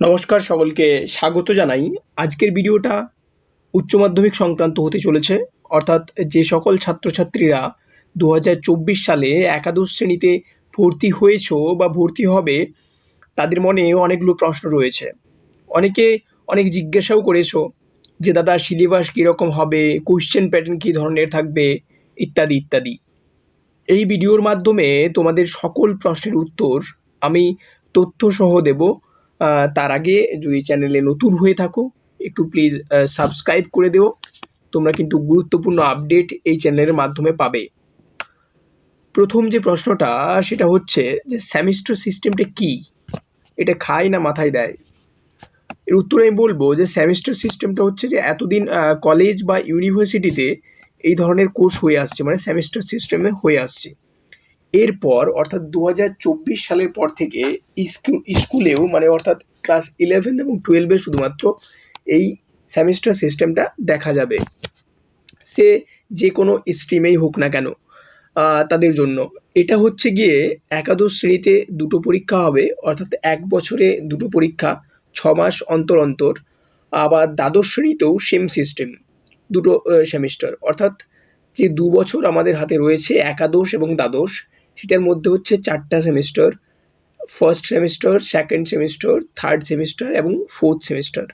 নমস্কার সকলকে, স্বাগত জানাই। আজকের ভিডিওটা উচ্চ মাধ্যমিক সংক্রান্ত হতে চলেছে। অর্থাৎ যে সকল ছাত্রছাত্রীরা দু হাজার চব্বিশ সালে একাদশ শ্রেণীতে ভর্তি হয়েছো বা ভর্তি হবে, তাদের মনে অনেকগুলো প্রশ্ন রয়েছে। অনেকে অনেক জিজ্ঞাসাও করেছ যে, দাদা, সিলেবাস কীরকম হবে? কোশ্চেন প্যাটার্ন কী ধরনের থাকবে? ইত্যাদি ইত্যাদি। এই ভিডিওর মাধ্যমে তোমাদের সকল প্রশ্নের উত্তর আমি তথ্যসহ দেব। তার আগে যদি চ্যানেলে নতুন হয়ে থাকো, একটু প্লিজ সাবস্ক্রাইব করে দিও। তোমরা কিন্তু গুরুত্বপূর্ণ আপডেট এই চ্যানেলের মাধ্যমে পাবে। প্রথম যে প্রশ্নটা, সেটা হচ্ছে যে সেমিস্টার সিস্টেমটা কি? এটা খায় না মাথায় দেয়? এর উত্তরে আমি বলব যে সেমিস্টার সিস্টেমটা হচ্ছে যে এতদিন কলেজ বা ইউনিভার্সিটিতে এই ধরনের কোর্স হয়ে আসছে মানে সেমিস্টার সিস্টেমে হয়ে আসছে। এরপর অর্থাৎ দু হাজার চব্বিশ সালের পর থেকে স্কুলেও মানে অর্থাৎ ক্লাস ইলেভেন এবং টুয়েলভে শুধুমাত্র এই সেমিস্টার সিস্টেমটা দেখা যাবে। সে যে কোনো স্ট্রিমেই হোক না কেন তাদের জন্য। এটা হচ্ছে গিয়ে একাদশ শ্রেণীতে দুটো পরীক্ষা হবে, অর্থাৎ এক বছরে দুটো পরীক্ষা, ছ মাস অন্তর অন্তর। আবার দ্বাদশ শ্রেণীতেও সেম সিস্টেম দুটো সেমিস্টার অর্থাৎ যে দু বছর আমাদের হাতে রয়েছে একাদশ এবং দ্বাদশ সেটার মধ্যে হচ্ছে চারটা semester first semester second semester third semester এবং ফোর্থ সেমিস্টার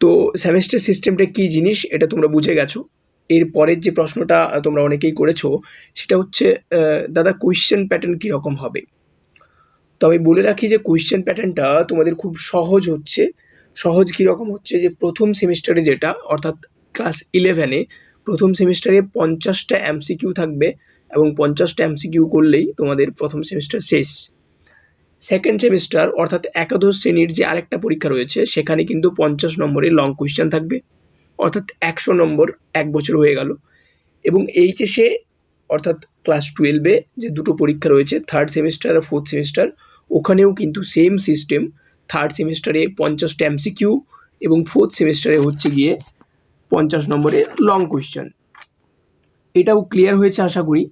তো সেমিস্টার সিস্টেমটা কী জিনিস এটা তোমরা বুঝে গেছো। এর পরের যে প্রশ্নটা তোমরা অনেকেই করেছ, সেটা হচ্ছে দাদা কোয়েশ্চেন প্যাটার্ন কীরকম হবে? তো আমি বলে রাখি যে কোয়েশ্চেন প্যাটার্নটা তোমাদের খুব সহজ হচ্ছে, সহজ কীরকম হচ্ছে যে প্রথম সেমিস্টারে যেটা, অর্থাৎ ক্লাস ইলেভেনে প্রথম সেমিস্টারে পঞ্চাশটা এমসিকিউ থাকবে এবং পঞ্চাশটা এমসিকিউ করলেই তোমাদের প্রথম সেমিস্টার শেষ। সেকেন্ড সেমিস্টার অর্থাৎ একাদশ শ্রেণির যে আরেকটা পরীক্ষা রয়েছে, সেখানে কিন্তু পঞ্চাশ নম্বরের লং কোয়েশ্চেন থাকবে। অর্থাৎ একশো নম্বর এক বছর হয়ে গেল। এবং এইচএসে অর্থাৎ ক্লাস টুয়েলভে যে দুটো পরীক্ষা রয়েছে থার্ড সেমিস্টার আর ফোর্থ সেমিস্টার ওখানেও কিন্তু সেম সিস্টেম থার্ড সেমিস্টারে পঞ্চাশটা এমসিকিউ এবং ফোর্থ সেমিস্টারে হচ্ছে গিয়ে পঞ্চাশ নম্বরের লং কোয়েশ্চেন এটাও ক্লিয়ার হয়েছে আশা করি।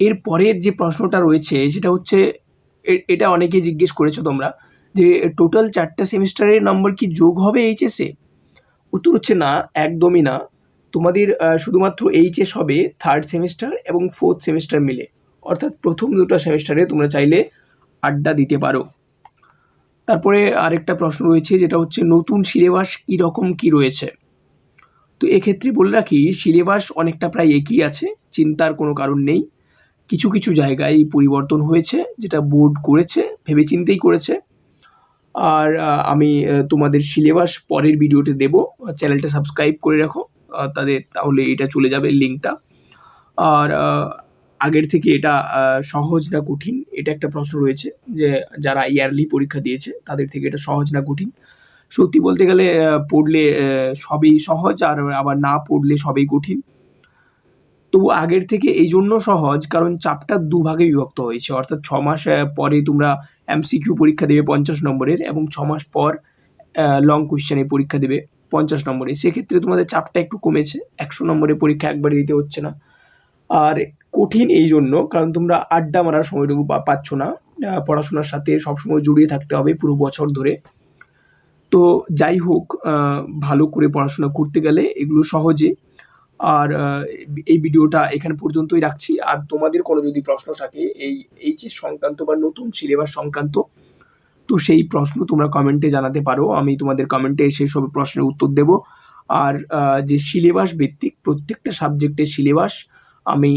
এর পরের যে প্রশ্নটা রয়েছে, সেটা হচ্ছে এটা অনেকে জিজ্ঞেস করেছ তোমরা, যে টোটাল চারটা সেমিস্টারের নম্বর কি যোগ হবে এইচএসে উত্তর হচ্ছে না, একদমই না। তোমাদের শুধুমাত্র এইচএস হবে থার্ড সেমিস্টার এবং ফোর্থ সেমিস্টার মিলে। অর্থাৎ প্রথম দুটো সেমিস্টারে তোমরা চাইলে আড্ডা দিতে পারো। তারপরে আরেকটা প্রশ্ন রয়েছে, যেটা হচ্ছে নতুন সিলেবাস কীরকম কী রয়েছে? তো এক্ষেত্রে বলে রাখি, সিলেবাস অনেকটা প্রায় একই আছে, চিন্তার কোনো কারণ নেই। কিছু কিছু জায়গায় পরিবর্তন হয়েছে, যেটা বোর্ড করেছে, ভেবেচিন্তেই করেছে। আর আমি তোমাদের সিলেবাস পরের ভিডিওতে দেব। চ্যানেলটা সাবস্ক্রাইব করে রাখো। তাদের, তাহলে এটা চলে যাবে লিঙ্কটা আর আগের থেকে এটা সহজ না কঠিন, এটা একটা প্রশ্ন রয়েছে যে, যারা ইয়ারলি পরীক্ষা দিয়েছে, তাদের থেকে এটা সহজ না কঠিন? সত্যি বলতে গেলে পড়লে সবই সহজ, আর আবার না পড়লে সবই কঠিন। তবু আগের থেকে এই জন্য সহজ কারণ চাপটা দুভাগে বিভক্ত হয়েছে। অর্থাৎ ছ মাস পরে তোমরা এমসিকিউ পরীক্ষা দেবে পঞ্চাশ নম্বরের এবং ছ মাস পর লং কোশ্চেনের পরীক্ষা দেবে পঞ্চাশ নম্বরে সেক্ষেত্রে তোমাদের চাপটা একটু কমেছে। একশো নম্বরের পরীক্ষা একবারে দিতে হচ্ছে না। আর কঠিন এই জন্য, কারণ তোমরা আড্ডা মারার সময়টুকু পাচ্ছ না। পড়াশোনার সাথে সবসময় জড়িয়ে থাকতে হবে পুরো বছর ধরে। তো যাই হোক ভালো করে পড়াশোনা করতে গেলে এগুলো সহজে আর এই ভিডিওটা এখানে পর্যন্তই রাখছি। আর তোমাদের কোনো যদি প্রশ্ন থাকে, এই এইচএস সংক্রান্ত বা নতুন সিলেবাস সংক্রান্ত, তো সেই প্রশ্ন তোমরা কমেন্টে জানাতে পারো। আমি তোমাদের কমেন্টে সেই সব প্রশ্নের উত্তর দেব। আর যে সিলেবাস ভিত্তিক প্রত্যেকটা সাবজেক্টের সিলেবাস আমি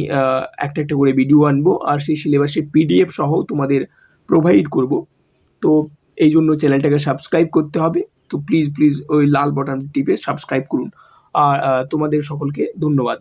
একটা একটা করে ভিডিও আনব। আর সেই সিলেবাসের পিডিএফ সহ তোমাদের প্রোভাইড করব। তো এই জন্য চ্যানেলটাকে সাবস্ক্রাইব করতে হবে। তো প্লিজ প্লিজ ওই লাল বাটন টিপে সাবস্ক্রাইব করুন। তোমাদের সকলকে ধন্যবাদ।